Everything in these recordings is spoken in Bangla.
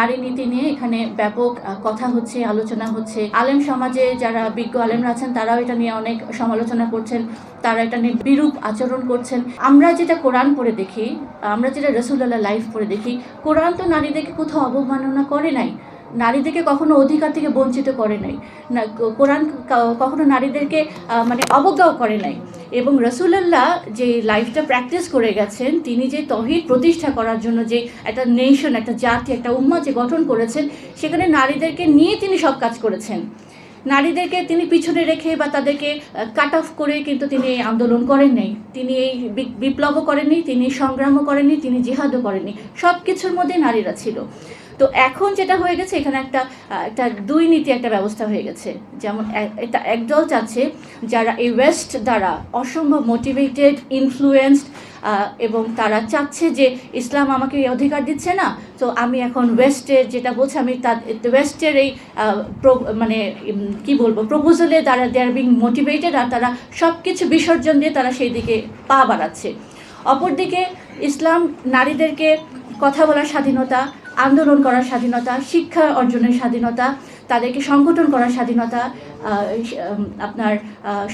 নারী নীতি নিয়ে এখানে ব্যাপক কথা হচ্ছে, আলোচনা হচ্ছে। আলেম সমাজে যারা বিজ্ঞ আলেমরা আছেন, তারাও এটা নিয়ে অনেক সমালোচনা করছেন, তারা এটা নিয়ে বিরূপ আচরণ করছেন। আমরা যেটা কোরআন পড়ে দেখি, আমরা যেটা রসুল্লাহ লাইফ পড়ে দেখি, কোরআন তো নারীদেরকে কোথাও অবমাননা করে নাই। নারীদেরকে কখনো অধিকার থেকে বঞ্চিত করে নাই। না, কোরআন কখনো নারীদেরকে মানে অবজ্ঞাও করে নাই। এবং রসুল্লাহ যে লাইফটা প্র্যাকটিস করে গেছেন, তিনি যে তহিদ প্রতিষ্ঠা করার জন্য যে একটা নেশন, একটা জাতি, একটা উম্মা যে গঠন করেছেন, সেখানে নারীদেরকে নিয়ে তিনি সব কাজ করেছেন। নারীদেরকে তিনি পিছনে রেখে বা তাদেরকে কাট অফ করে কিন্তু তিনি এই আন্দোলন করেন নাই। তিনি এই বিপ্লবও করেননি, তিনি সংগ্রামও করেননি, তিনি জিহাদও করেননি। সব কিছুর মধ্যে নারীরা ছিল। তো এখন যেটা হয়ে গেছে, এখানে একটা একটা দুই নীতি একটা ব্যবস্থা হয়ে গেছে। যেমন এটা একদল চাচ্ছে যারা এই ওয়েস্ট দ্বারা অসম্ভব মোটিভেটেড ইনফ্লুয়েন্সড এবং তারা চাচ্ছে যে ইসলাম আমাকে এই অধিকার দিচ্ছে না, তো আমি এখন ওয়েস্টের যেটা বলছে, আমি তা ওয়েস্টের এই মানে কি বলব, প্রপোজালে তারা দে আর বিং মোটিভেটেড আর তারা সব কিছু বিসর্জন দিয়ে তারা সেই দিকে পা বাড়াচ্ছে। অপরদিকে ইসলাম নারীদেরকে কথা বলার স্বাধীনতা আন্দোলন করার স্বাধীনতা, শিক্ষা অর্জনের স্বাধীনতা, তাদেরকে সংগঠন করার স্বাধীনতা আপনার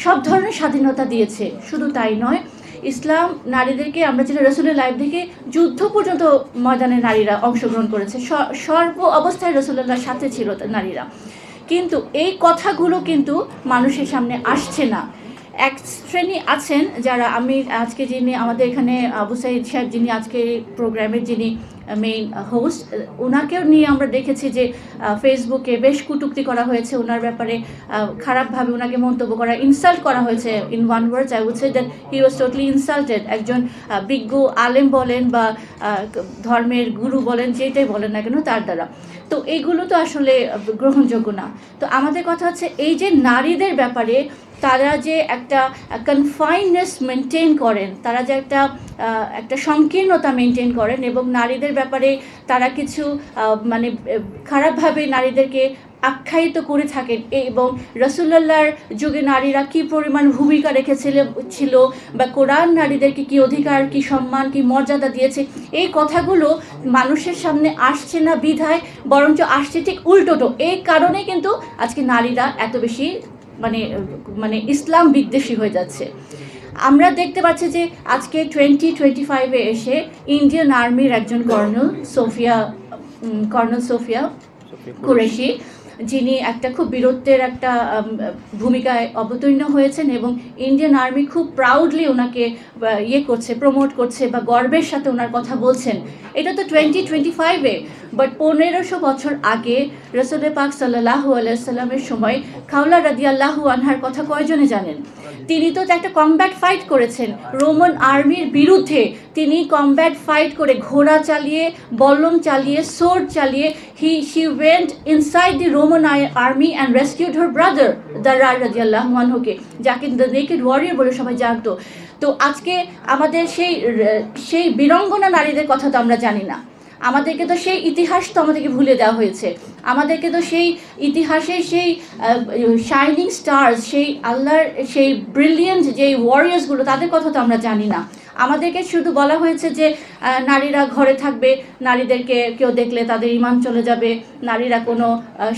সব ধরনের স্বাধীনতা দিয়েছে। শুধু তাই নয়, ইসলাম নারীদেরকে, আমরা যেটা রসুলের লাইফ থেকে যুদ্ধ পর্যন্ত ময়দানে নারীরা অংশগ্রহণ করেছে। সর্ব অবস্থায় রসুল্লাহর সাথে ছিল নারীরা। কিন্তু এই কথাগুলো কিন্তু মানুষের সামনে আসছে না। এক শ্রেণি আছেন যারা আমি আজকে যিনি আমাদের এখানে আবু সাইদ সাহেব যিনি আজকে প্রোগ্রামের যিনি মেইন হোস্ট ওনাকেও নিয়ে আমরা দেখেছি যে ফেসবুকে বেশ কটূক্তি করা হয়েছে ওনার ব্যাপারে। খারাপভাবে ওনাকে মন্তব্য করা ইনসাল্ট করা হয়েছে in one words I would say that he was totally insulted একজন বিজ্ঞ আলেম বলেন বা ধর্মের গুরু বলেন, যেটাই বলেন না কেন তার দ্বারা। তো এইগুলো তো আসলে গ্রহণযোগ্য না। তো আমাদের কথা হচ্ছে, এই যে নারীদের ব্যাপারে তারা যে একটা কনফাইননেস মেনটেন করেন। তারা যে একটা একটা সংকীর্ণতা মেনটেন করেন এবং নারীদের ব্যাপারে তারা কিছু মানে খারাপভাবে নারীদেরকে আখ্যায়িত করে থাকেন। এবং রসুল্লাহর যুগে নারীরা কি পরিমাণ ভূমিকা রেখেছিল, ছিল বা কোরআন নারীদেরকে কি অধিকার, কি সম্মান, কি মর্যাদা দিয়েছে, এই কথাগুলো মানুষের সামনে আসছে না বিধায়, বরঞ্চ আসছে ঠিক উল্টোটো। এই কারণে কিন্তু আজকে নারীরা এত বেশি মানে মানে ইসলাম বিদ্বেষী হয়ে যাচ্ছে। আমরা দেখতে পাচ্ছি যে আজকে টোয়েন্টি টোয়েন্টি ফাইভে এসে ইন্ডিয়ান আর্মির একজন colonel Sophia colonel Sophia Qureshi, যিনি একটা খুব বীরত্বের একটা ভূমিকায় অবতীর্ণ হয়েছেন এবং ইন্ডিয়ান আর্মি খুব প্রাউডলি ওনাকে ইয়ে করছে প্রমোট করছে বা গর্বের সাথে ওনার কথা বলছেন। এটা তো টোয়েন্টি টোয়েন্টি ফাইভে বাট পনেরোশো বছর আগে রসুল পাক সাল্লাহ আলাইসাল্লামের সময় খাওলা রাদিয়াল্লাহু আনহার কথা কয়জনে জানেন? তিনি তো একটা কমব্যাট ফাইট করেছেন। রোমান আর্মির বিরুদ্ধে তিনি কমব্যাট ফাইট করে ঘোড়া চালিয়ে, বল্লম চালিয়ে সোর্ড চালিয়ে he she went inside the Roman army and rescued her brother দারা রাজিয়াল্লাহ মানহকে যাকে দ্য নেকেড ওয়ারিয়ার বলে সবাই জানতো। তো আজকে আমাদের সেই সেই বীরঙ্গনা নারীদের কথা তো আমরা জানি না। আমাদেরকে তো সেই ইতিহাস তো আমাদেরকে ভুলে দেওয়া হয়েছে। আমাদেরকে তো সেই ইতিহাসে সেই শাইনিং স্টার্স সেই আল্লাহর, সেই ব্রিলিয়েন্ট যে ওয়ারিয়ার্সগুলো তাদের কথা তো আমরা জানি না। আমাদেরকে শুধু বলা হয়েছে যে নারীরা ঘরে থাকবে, নারীদেরকে কেউ দেখলে তাদের ইমান চলে যাবে, নারীরা কোনো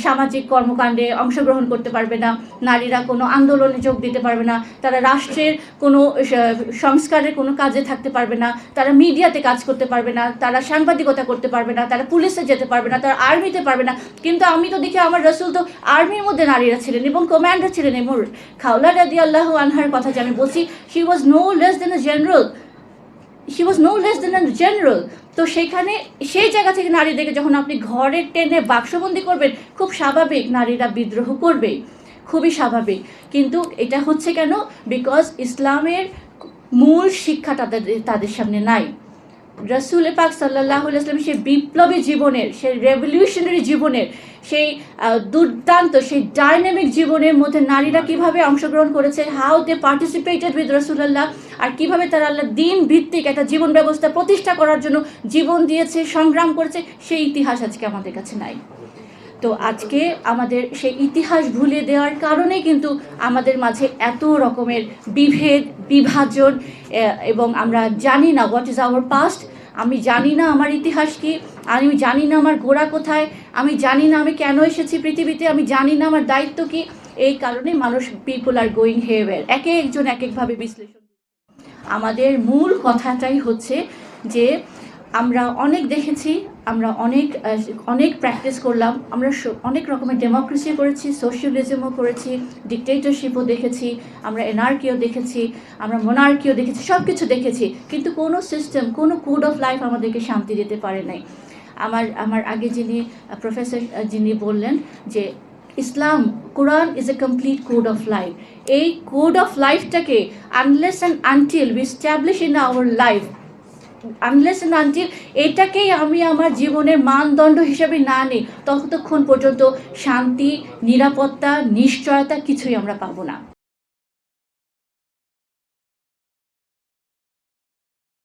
সামাজিক কর্মকাণ্ডে অংশগ্রহণ করতে পারবে না, নারীরা কোনো আন্দোলনে যোগ দিতে পারবে না, তারা রাষ্ট্রের কোনো সংস্কারের কোনো কাজে থাকতে পারবে না, তারা মিডিয়াতে কাজ করতে পারবে না, তারা সাংবাদিকতা করতে পারবে না, তারা পুলিশে যেতে পারবে না, তারা আর্মিতে পারবে না। কিন্তু আমি তো দেখি আমার রসুল তো আর্মির মধ্যে নারীরা ছিলেন এবং কমান্ডার ছিলেন এবং খাওলা রাদি আল্লাহ আনহার কথা যে আমি বলছি she was no less than a general she was no less than general তো সেখানে সেই জায়গা থেকে নারীদেরকে যখন আপনি ঘরে টেনে বাক্সবন্দি করবেন, খুব স্বাভাবিক নারীরা বিদ্রোহ করবে। খুবই স্বাভাবিক। কিন্তু এটা হচ্ছে কেন? বিকজ ইসলামের মূল শিক্ষা তাদের তাদের সামনে নাই। রসুল পাক সাল্লাহ আসলাম সেই বিপ্লবী জীবনের সেই রেভলিউশনারি জীবনের সেই দুর্দান্ত সেই ডাইনামিক জীবনের মধ্যে নারীরা কীভাবে অংশগ্রহণ করেছে হাউ দে পার্টিসিপেটেড উইথ রসুল্লাহ আর কীভাবে তারা আল্লাহ দিন ভিত্তিক একটা জীবন ব্যবস্থা প্রতিষ্ঠা করার জন্য জীবন দিয়েছে সংগ্রাম করেছে সেই ইতিহাস আজকে আমাদের কাছে নাই। তো আজকে আমাদের সেই ইতিহাস ভুলে দেওয়ার কারণে কিন্তু আমাদের মাঝে এত রকমের বিভেদ, বিভাজন এবং আমরা জানি না হোয়াট ইজ আওয়ার পাস্ট আমি জানি না আমার ইতিহাস কি, আমি জানি না আমার গোড়া কোথায়, আমি জানি না আমি কেন এসেছি পৃথিবীতে, আমি জানি না আমার দায়িত্ব কি। এই কারণে মানুষ পিপল আর গোয়িং হেয়ার একে একজন এক একভাবে বিশ্লেষণ। আমাদের মূল কথাটাই হচ্ছে যে আমরা অনেক দেখেছি আমরা অনেক অনেক প্র্যাকটিস করলাম। আমরা অনেক রকমের ডেমোক্রেসি করেছি সোশ্যালিজমও করেছি ডিকটেটরশিপও দেখেছি, আমরা এনআরকিও দেখেছি, আমরা মোনার্কিও দেখেছি সব কিছু দেখেছি। কিন্তু কোনো সিস্টেম কোনো কোড অফ লাইফ আমাদেরকে শান্তি দিতে পারে নাই। আমার আমার আগে যিনি প্রফেসর যিনি বললেন যে Islam, Quran is a complete code of life এই কোড অফ লাইফটাকে unless and until we establish in our life unless নানটির এটাকেই আমি আমার জীবনের মানদণ্ড হিসাবে না নিই, ততক্ষণ পর্যন্ত শান্তি, নিরাপত্তা, নিশ্চয়তা কিছুই আমরা পাবো না।